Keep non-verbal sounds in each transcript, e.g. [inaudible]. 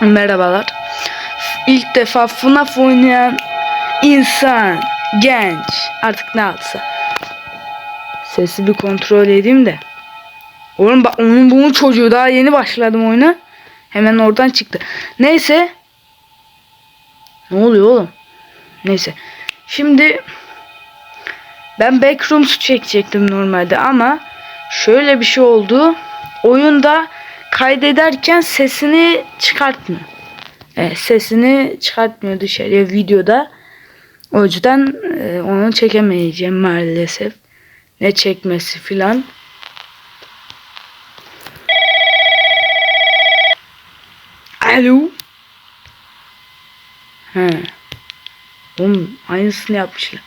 Merhabalar. İlk defa FNAF oynayan insan, genç, artık ne alsa. Sesi bir kontrol edeyim de. Oğlum bak onun bunun çocuğu daha yeni başladım oyuna. Hemen oradan çıktı. Neyse. Ne oluyor oğlum? Neyse. Şimdi ben Backrooms çekecektim normalde ama şöyle bir şey oldu. Oyunda kaydederken sesini çıkartmıyor. Evet, sesini çıkartmıyor dışarıya videoda. O yüzden e, onu çekemeyeceğim maalesef. Ne çekmesi filan. Alo. He. Oğlum aynısını yapmışlar.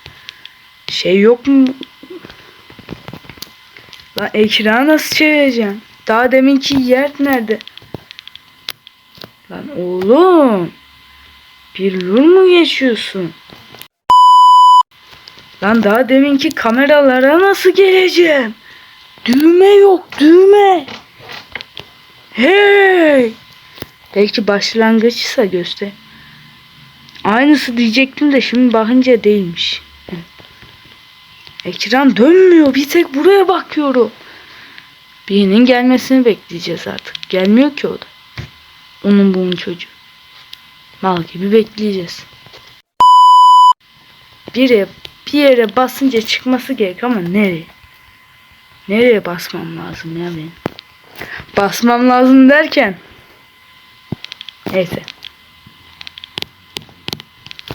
Şey yok mu? Lan ekranı nasıl çevireceğim? Daha deminki yer nerede? Lan oğlum. Bir yıl mu geçiyorsun? Lan daha deminki kameralara nasıl geleceğim? Düğme yok düğme. Hey. Belki başlangıçsa göster. Aynısı diyecektim de şimdi bakınca değilmiş. Ekran dönmüyor. Bir tek buraya bakıyorum. Birinin gelmesini bekleyeceğiz artık. Gelmiyor ki o da. Onun bunun çocuğu. Mal gibi bekleyeceğiz. Bir yere, bir yere basınca çıkması gerek ama nereye? Nereye basmam lazım ya benim? Basmam lazım derken. Neyse.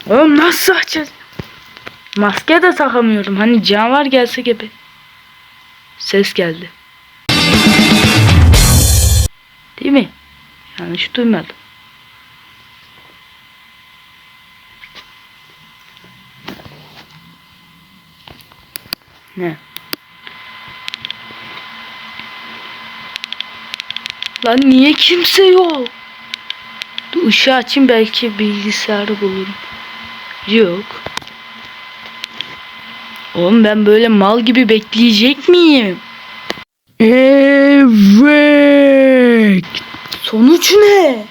Oğlum nasıl açacağız? Maske de takamıyorum. Hani canavar gelse gibi. Ses geldi. Değil mi? Yanlış duymadım. Ne? Lan niye kimse yok? Dur ışığı açayım belki bilgisayarı bulurum. Yok. Oğlum ben böyle mal gibi bekleyecek miyim? Evet. Sonuç ne?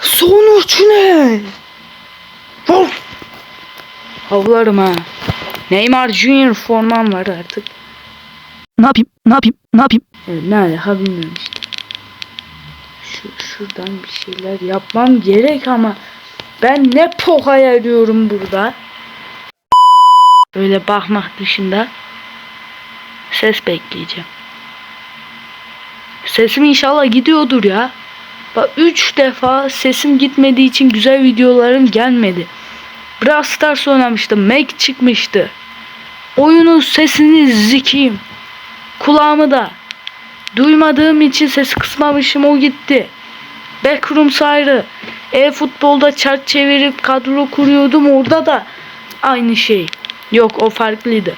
Sonuç ne? Of. Havlarım ha. Neymar Junior formam var artık. Ne yapayım? Ne yapayım? Ne yapayım? Evet, ne alaka bilmiyorum işte. Şu, şuradan bir şeyler yapmam gerek ama ben ne pokay arıyorum burada. Öyle bakmak dışında ses bekleyeceğim. Sesim inşallah gidiyordur ya. Bak 3 defa sesim gitmediği için güzel videolarım gelmedi. Brawl Stars oynamıştım. Mac çıkmıştı. Oyunun sesini zikiyim. Kulağımı da. Duymadığım için ses kısmamışım o gitti. Backrooms ayrı. E-futbolda çark çevirip kadro kuruyordum orada da aynı şey. Yok o farklıydı.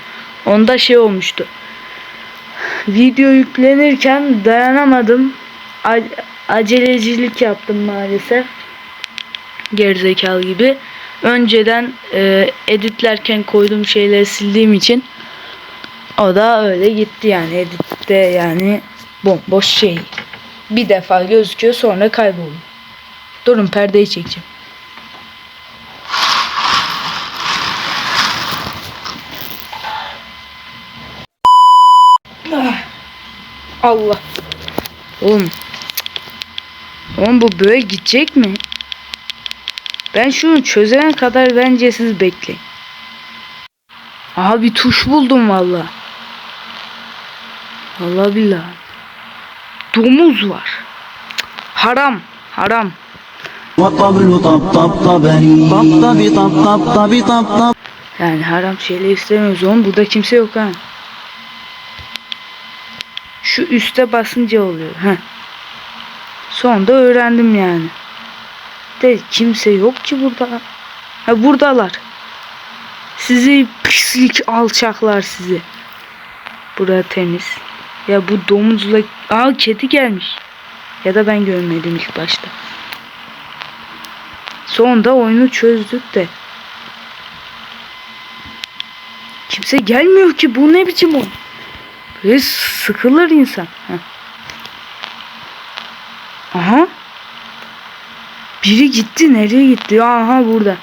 Onda şey olmuştu. Video yüklenirken dayanamadım. A- acelecilik yaptım maalesef. Gerizekalı gibi. Önceden e, editlerken koyduğum şeyleri sildiğim için o da öyle gitti yani editte yani bomboş şey. Bir defa gözüküyor sonra kayboluyor. Durun perdeyi çekeceğim. Allah. Oğlum. Oğlum bu böyle gidecek mi? Ben şunu çözene kadar bence siz bekleyin. Aha bir tuş buldum valla. Valla billah. Domuz var. Cık, haram. Haram. Yani haram şeyler istemiyoruz oğlum. Burada kimse yok ha. Şu üste basınca oluyor. Heh. Sonunda öğrendim yani. De kimse yok ki burada. Ha buradalar. Sizi pislik alçaklar sizi. Burada temiz. Ya bu domuzla... Aa kedi gelmiş. Ya da ben görmedim ilk başta. Sonunda oyunu çözdük de. Kimse gelmiyor ki. Bu ne biçim oyun? Böyle sıkılır insan. Heh. Aha. Biri gitti. Nereye gitti? Aha burada.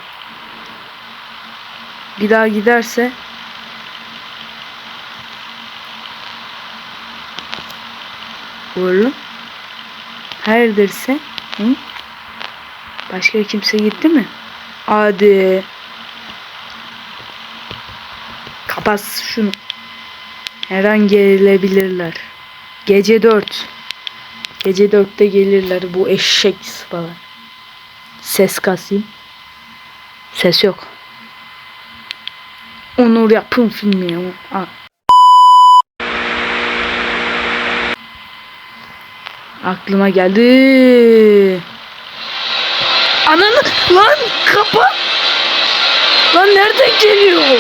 Bir daha giderse Oğlum. Hayırdır Hı? Başka kimse gitti mi? Hadi. Kapat şunu. Her an gelebilirler. Gece dört. Gece dörtte gelirler bu eşek falan. Ses kasayım. Ses yok. Onur yapım filmi ya. Aa. Aklıma geldi. Ananı lan kapa. Lan nereden geliyor?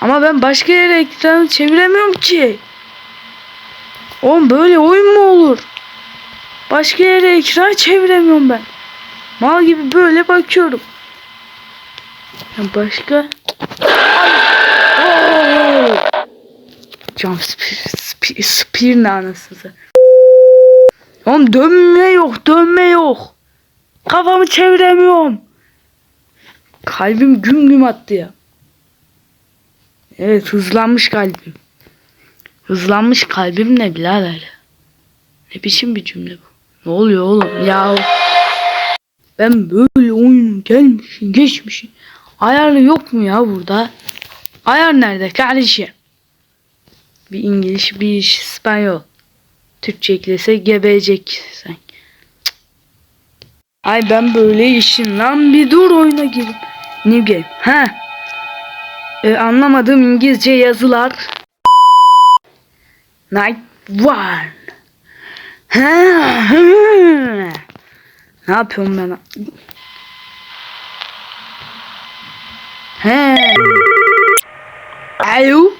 Ama ben başka yere ekranı çeviremiyorum ki. Oğlum böyle oyun mu olur? Başka yere ekran çeviremiyorum ben. Mal gibi böyle bakıyorum. Ya başka... Jump spear, spear, spear ne anasını. Oğlum dönme yok, dönme yok. Kafamı çeviremiyorum. Kalbim güm güm attı ya. Evet hızlanmış kalbim. Hızlanmış kalbim ne birader? Ne biçim bir cümle bu? Ne oluyor oğlum ya? Ben böyle oyunun gelmişim geçmişim. Ayarı yok mu ya burada? Ayar nerede kardeşim? Bir İngiliz bir İspanyol. Türkçe eklese gebecek sen. Ay ben böyle işin lan bir dur oyuna girip. New game. Ha. Ee, anlamadığım İngilizce yazılar. Night one. Ne yapıyorum ben? He. Alo.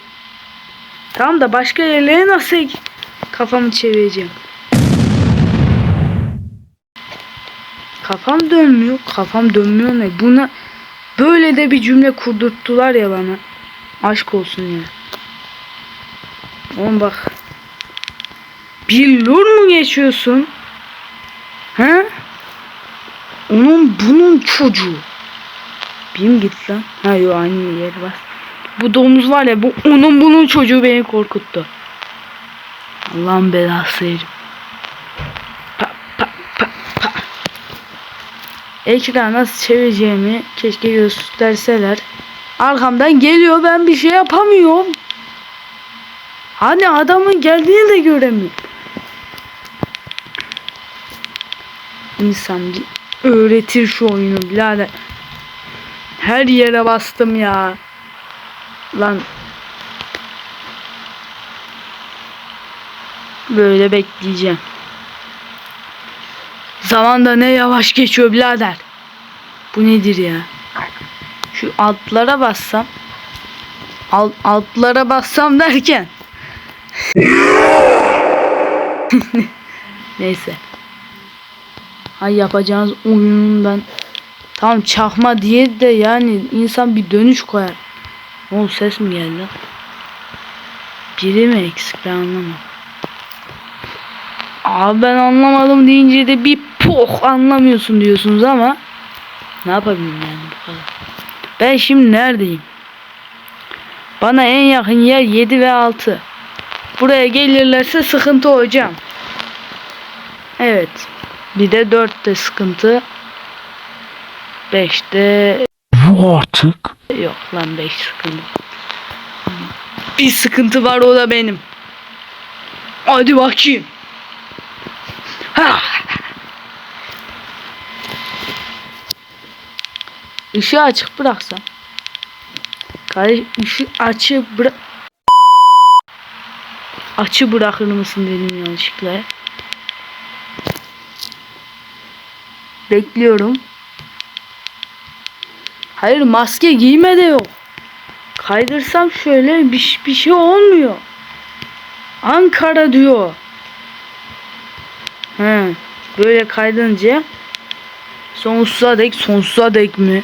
Tamam da başka yerlere nasıl kafamı çevireceğim? Kafam dönmüyor. Kafam dönmüyor ne? Buna böyle de bir cümle kurdurttular ya bana. Aşk olsun ya. Oğlum bak. Bir lur mu geçiyorsun? He? Onun bunun çocuğu. Bim git lan. Ha yo aynı yer var. Bu domuz var ya bu onun bunun çocuğu beni korkuttu. Allah'ın belası herif. Ekran nasıl çevireceğimi keşke gösterseler. Arkamdan geliyor ben bir şey yapamıyorum. Hani adamın geldiğini de göremiyorum. İnsan bir öğretir şu oyunu birader. Her yere bastım ya. Lan. Böyle bekleyeceğim. Zaman da ne yavaş geçiyor birader. Bu nedir ya? Şu altlara bassam. Alt, altlara bassam derken. [laughs] Neyse. Hay yapacağınız oyunundan tam çakma diye de yani insan bir dönüş koyar. O ses mi geldi? Biri mi eksik ben anlamadım. Abi ben anlamadım deyince de bir poh anlamıyorsun diyorsunuz ama ne yapabilirim yani bu kadar. Ben şimdi neredeyim? Bana en yakın yer 7 ve 6. Buraya gelirlerse sıkıntı hocam. Evet. Bir de 4'te sıkıntı. 5'te Bu artık yok lan 5 sıkıntı. Bir sıkıntı var o da benim. Hadi bakayım. Ha. Işığı açık bıraksam. Kardeş ışığı açık bırak. Açı bırakır mısın dedim yanlışlıkla. Bekliyorum. Hayır maske giyme de yok. Kaydırsam şöyle bir, bir şey olmuyor. Ankara diyor. He, böyle kaydınca sonsuza dek sonsuza dek mi?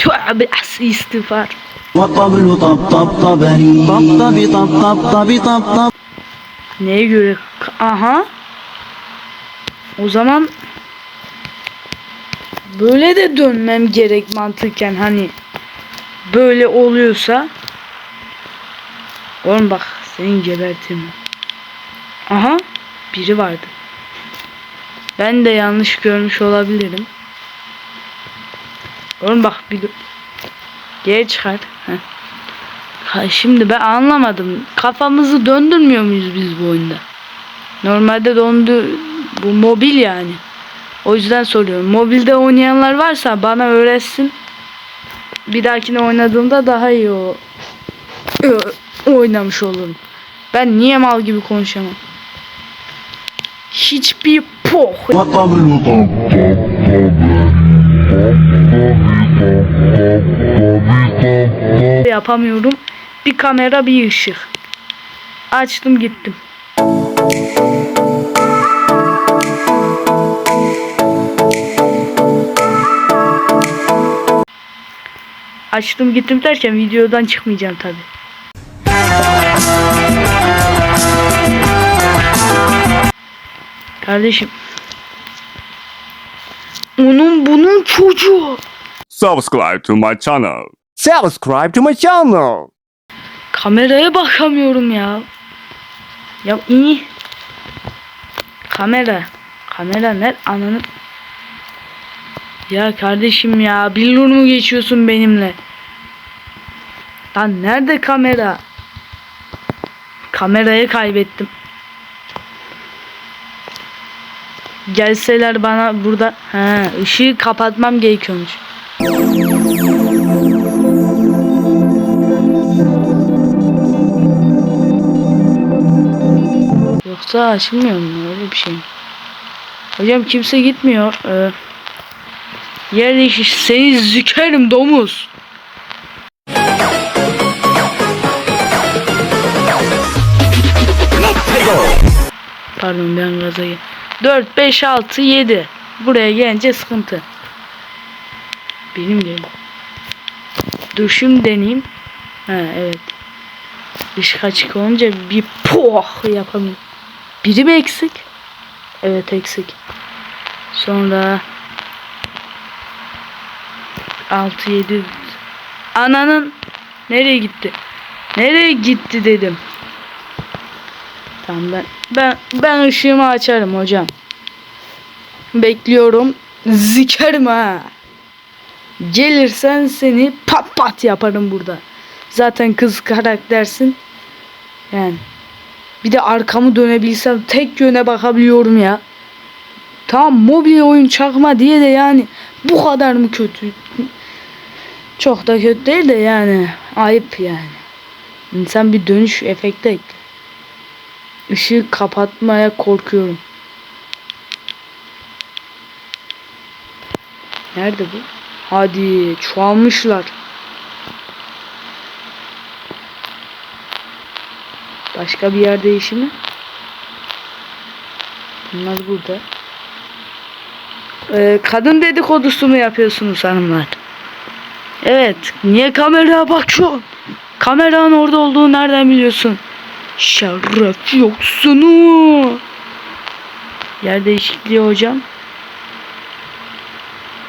Tövbe istiğfar. Tablu tab tab tabari. Tab tabi tab. Neye göre? Aha. O zaman böyle de dönmem gerek mantıken hani böyle oluyorsa Oğlum bak seni gebertirim. Aha biri vardı. Ben de yanlış görmüş olabilirim. Oğlum bak bir geri çıkar. Heh. Ha, şimdi ben anlamadım. Kafamızı döndürmüyor muyuz biz bu oyunda? Normalde dondu bu mobil yani. O yüzden soruyorum. Mobilde oynayanlar varsa bana öğretsin. Bir dahakine oynadığımda daha iyi o, oynamış olurum. Ben niye mal gibi konuşamam? Hiçbir poh yapamıyorum. Bir kamera bir ışık. Açtım gittim. Açtım gittim derken videodan çıkmayacağım tabi. Kardeşim. Onun bunun çocuğu. Subscribe to my channel. Subscribe to my channel. Kameraya bakamıyorum ya. Ya iyi. Kamera. Kamera ne? Ananı. Ya kardeşim ya. Billur mu geçiyorsun benimle? Lan nerede kamera? Kamerayı kaybettim. Gelseler bana burada he, ışığı kapatmam gerekiyormuş. Yoksa açılmıyor mu öyle bir şey? Hocam kimse gitmiyor. Ee, yer. Seni zükerim domuz. Pardon ben gaza gel- 4, 5, 6, 7. Buraya gelince sıkıntı. Benim yerim. Dur şimdi. Ha evet. Işık açık olunca bir poh yapamıyorum. Biri mi eksik? Evet eksik. Sonra 6 7 Ananın nereye gitti? Nereye gitti dedim. Tamam ben ben ben ışığımı açarım hocam. Bekliyorum. Zikerim ha. Gelirsen seni pat pat yaparım burada. Zaten kız karaktersin. Yani. Bir de arkamı dönebilsem tek yöne bakabiliyorum ya. Tamam mobil oyun çakma diye de yani bu kadar mı kötü? Çok da kötü değil de yani ayıp yani. İnsan bir dönüş efekti ekle. Işığı kapatmaya korkuyorum. Nerede bu? Hadi çoğalmışlar. Başka bir yer değişimi? Bunlar burada. Ee, kadın dedikodusu mu yapıyorsunuz hanımlar? Evet. Niye kameraya bakıyorsun? Kameranın orada olduğunu nereden biliyorsun? Şeref yoksunu. Yer değişikliği hocam.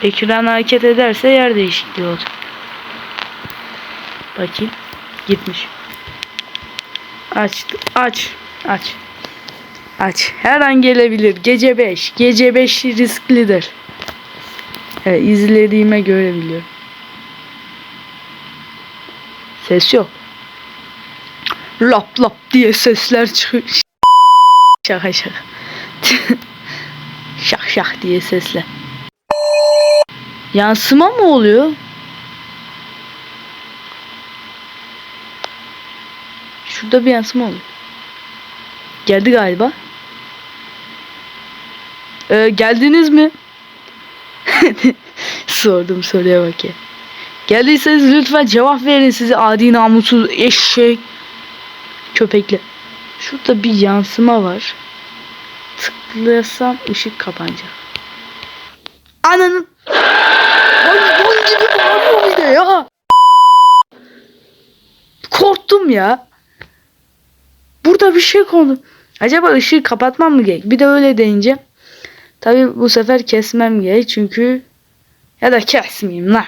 Ekran hareket ederse yer değişikliği olacak. Bakayım. Gitmiş. Aç. Aç. Aç. Aç. Her an gelebilir. Gece 5. Gece 5 risklidir. Evet, izlediğime göre biliyorum. Ses yok. Lap lap diye sesler çıkıyor. Şaka şaka. [laughs] şak şak diye sesler. Yansıma mı oluyor? Şurada bir yansıma oluyor. Geldi galiba. Ee, geldiniz mi? [laughs] Sordum soruya bak ya. Geldiyseniz lütfen cevap verin sizi adi namussuz eşek köpekle. Şurada bir yansıma var. Tıklasam ışık kapanacak. Ananın ya. Korktum ya. Burada bir şey kondu. Acaba ışığı kapatmam mı gerek? Bir de öyle deyince. Tabi bu sefer kesmem gerek çünkü ya da kesmeyeyim lan.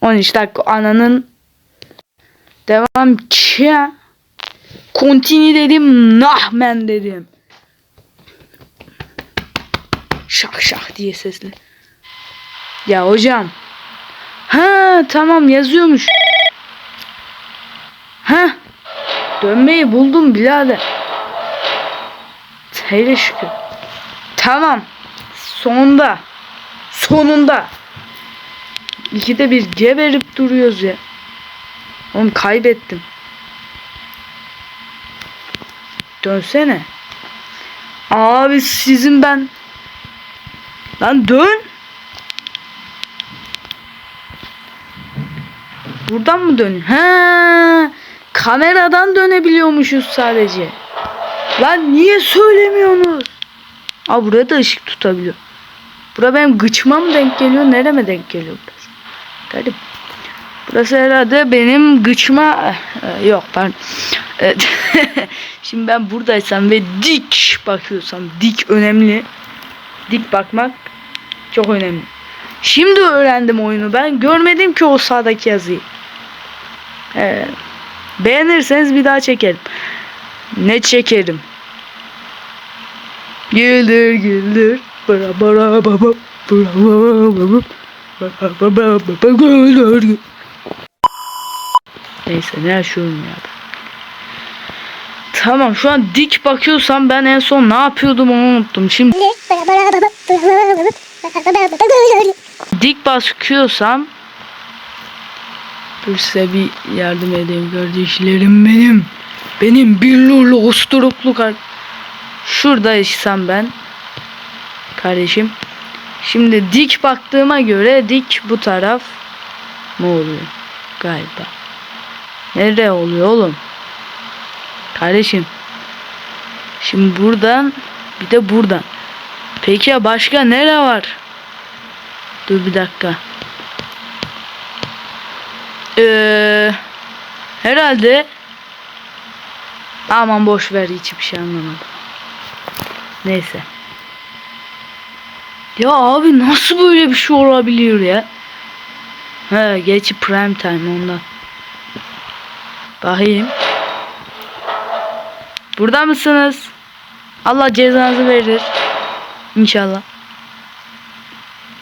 13 dakika ananın devam ki. Continue dedim. Nahmen dedim. Şak şak diye sesli. Ya hocam. Ha tamam yazıyormuş. Ha dönmeyi buldum birader. Hele şükür. Tamam. Sonunda. Sonunda. İkide bir geberip duruyoruz ya. Oğlum kaybettim. Dönsene. Abi sizin ben. Lan dön. Buradan mı dön? Ha, kameradan dönebiliyormuşuz sadece. Lan niye söylemiyorsunuz? Aa burada da ışık tutabiliyor. Bura benim gıçıma mı denk geliyor? Nereme denk geliyor burası? Garip. Burası herhalde benim gıçma... Ee, Yok pardon. Evet. [laughs] Şimdi ben buradaysam ve dik bakıyorsam dik önemli. Dik bakmak çok önemli. Şimdi öğrendim oyunu ben. Görmedim ki o sağdaki yazıyı. Ee, beğenirseniz bir daha çekerim. Ne çekerim? Güldür güldür. Bara bara baba. Bara bara baba. Bara güldür. Neyse ne yaşıyorum ya. Tamam şu an dik bakıyorsam ben en son ne yapıyordum onu unuttum. Şimdi dik bakıyorsam Dur size bir yardım edeyim kardeşlerim benim. Benim billurlu usturuplu kar. Şuradaysam ben. Kardeşim. Şimdi dik baktığıma göre dik bu taraf ne oluyor? Galiba. Nerede oluyor oğlum? Kardeşim. Şimdi buradan bir de buradan. Peki ya başka nere var? Dur bir dakika. Ee, herhalde aman boş ver hiçbir şey anlamadım. Neyse. Ya abi nasıl böyle bir şey olabiliyor ya? He geçi prime time ondan. Bakayım. Burada mısınız? Allah cezanızı verir. İnşallah.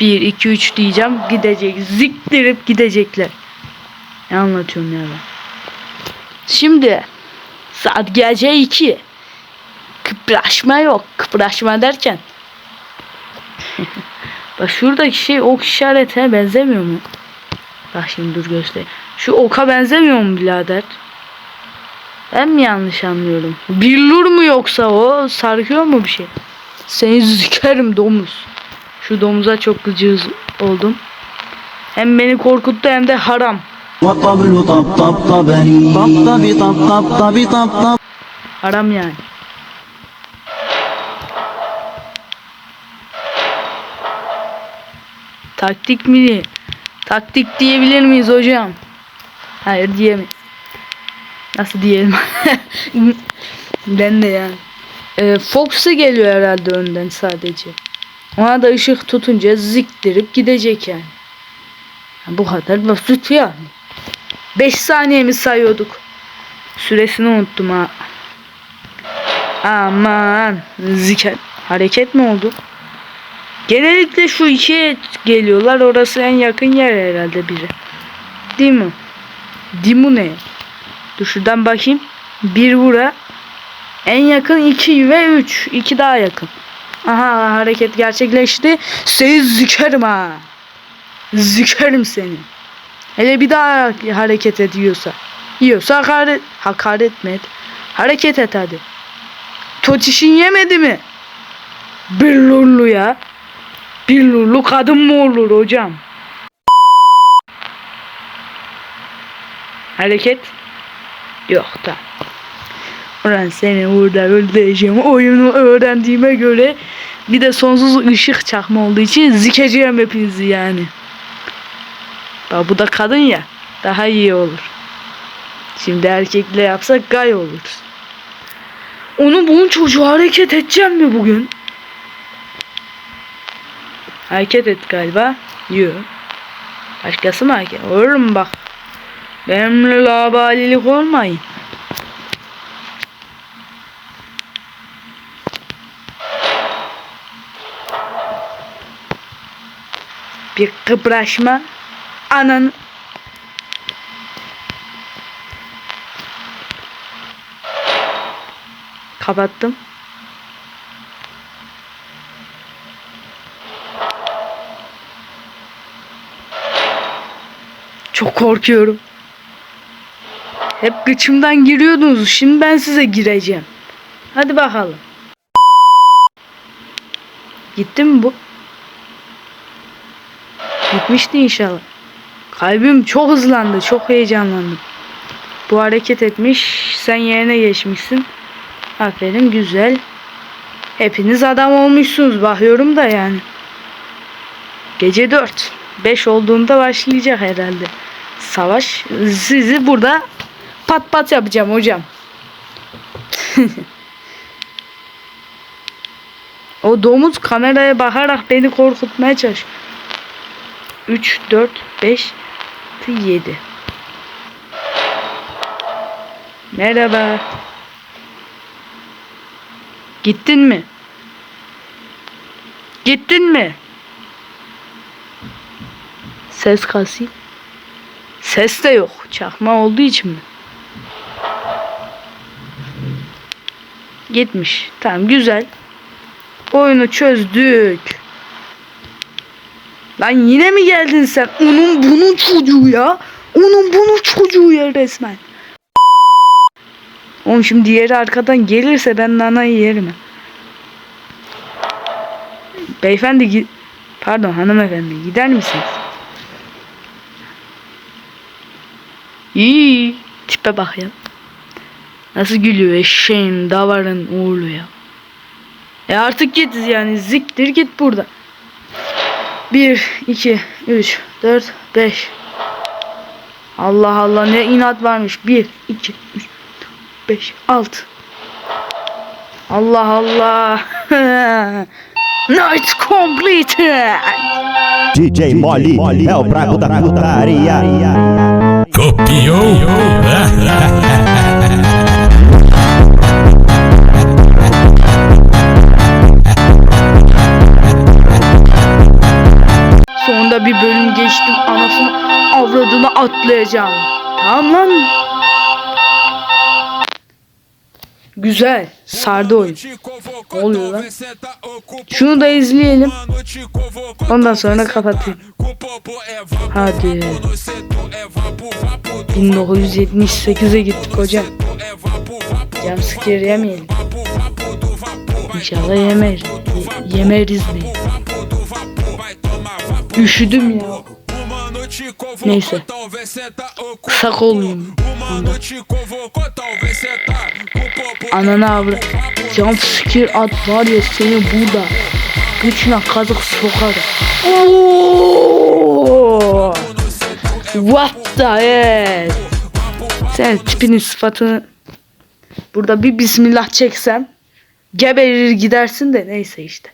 1 2 3 diyeceğim gidecek. Ziktirip gidecekler. Ne anlatıyorum ya ben? Şimdi saat gece 2. Kıpraşma yok. Kıpraşma derken. [laughs] Bak şuradaki şey ok işaretine benzemiyor mu? Bak şimdi dur göster. Şu oka benzemiyor mu birader? Ben mi yanlış anlıyorum? Billur mu yoksa o? Sarkıyor mu bir şey? Seni zikerim domuz. Şu domuza çok gıcığız oldum. Hem beni korkuttu hem de haram. والطبل طب طب طبني طب طبي طب طب طبي طب طب Haram yani. Taktik mi? Taktik diyebilir miyiz hocam? Hayır diyemeyiz. Nasıl diyelim? [laughs] ben de yani. Ee, Fox'u geliyor herhalde önden sadece. Ona da ışık tutunca ziktirip gidecek yani. Yani bu kadar basit yani. 5 saniye mi sayıyorduk? Süresini unuttum ha. Aman ziker. Hareket mi oldu? Genellikle şu ikiye geliyorlar. Orası en yakın yer herhalde biri. Değil mi? Mi ne? Dur şuradan bakayım. Bir bura. En yakın 2 ve 3. 2 daha yakın. Aha hareket gerçekleşti. Seni zikerim ha. Zikerim seni. Hele bir daha hareket ediyorsa. Yiyorsa hakaret, hakaret mi et? Hareket et hadi. Totişin yemedi mi? Billurlu ya. Billurlu kadın mı olur hocam? Hareket. Yok da. Ulan seni burada öldüreceğim. Oyunu öğrendiğime göre bir de sonsuz ışık çakma olduğu için zikeceğim hepinizi yani. Bak bu da kadın ya. Daha iyi olur. Şimdi erkekle yapsak gay olur. Onu bunun çocuğu hareket edeceğim mi bugün? Hareket et galiba. Yok. Başkası mı hareket? Oğlum bak. Benimle labalilik olmayın. Bir kıpraşma. Ananı. Kapattım. Çok korkuyorum. Hep gıçımdan giriyordunuz. Şimdi ben size gireceğim. Hadi bakalım. Gitti mi bu? Gitmişti inşallah. Kalbim çok hızlandı. Çok heyecanlandım. Bu hareket etmiş. Sen yerine geçmişsin. Aferin güzel. Hepiniz adam olmuşsunuz. Bakıyorum da yani. Gece 4. 5 olduğunda başlayacak herhalde. Savaş. Sizi burada pat pat yapacağım hocam. [laughs] o domuz kameraya bakarak beni korkutmaya çalış. 3, 4, 5, 7. Merhaba. Gittin mi? Gittin mi? Ses kasayım. Ses de yok. Çakma olduğu için mi? Gitmiş. Tamam güzel. Oyunu çözdük. Lan yine mi geldin sen? Onun bunun çocuğu ya. Onun bunun çocuğu ya resmen. Oğlum şimdi diğeri arkadan gelirse ben nanayı yerim. Beyefendi Pardon hanımefendi gider misiniz? İyi. Tipe bak ya. Nasıl gülüyor eşeğin davarın oğlu ya. E artık git yani ziktir git burada. 1, 2, 3, 4, 5. Allah Allah ne inat varmış. 1, 2, 3, 5, 6. Allah Allah. [laughs] Night completed. DJ Molly é o brabo da putaria. Copiou? [laughs] Sonunda bir bölüm geçtim. Anasını avradını atlayacağım. Tamam lan. Güzel. Sardı oyun. Ne oluyor lan? Şunu da izleyelim. Ondan sonra kapatayım. Hadi. 1978'e gittik hocam. Jumpscare yemeyelim. İnşallah yemeyiz. Ye- yemeriz de. Üşüdüm ya. Neyse. Kısa kolluyum. Ananı avra. Jumpscare at var ya seni burada. Güçle kazık sokar. Oo! What the hell? Sen tipinin sıfatını burada bir bismillah çeksem geberir gidersin de neyse işte.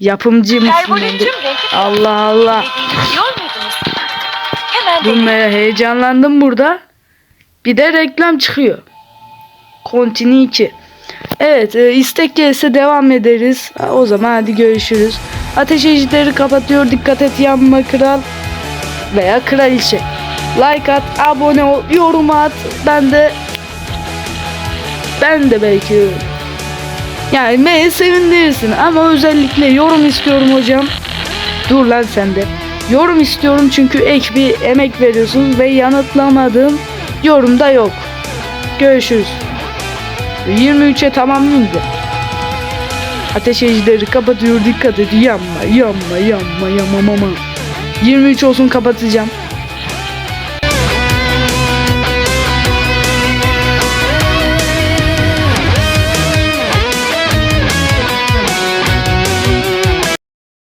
Yapımcı mısın? Allah Allah. Bunlara heyecanlandım burada. Bir de reklam çıkıyor. Continue 2. Evet e, istek gelirse devam ederiz. Ha, o zaman hadi görüşürüz. Ateş ejderleri kapatıyor. Dikkat et yanma kral veya kraliçe. Like at, abone ol, yorum at. Ben de ben de belki yani beni sevindirirsin ama özellikle yorum istiyorum hocam. Dur lan sen de. Yorum istiyorum çünkü ek bir emek veriyorsunuz ve yanıtlamadığım yorum da yok. Görüşürüz. 23'e tamamlayınca. Ateş ejderi kapatıyor dikkat et yanma yanma yanma yanma mama. 23 olsun kapatacağım.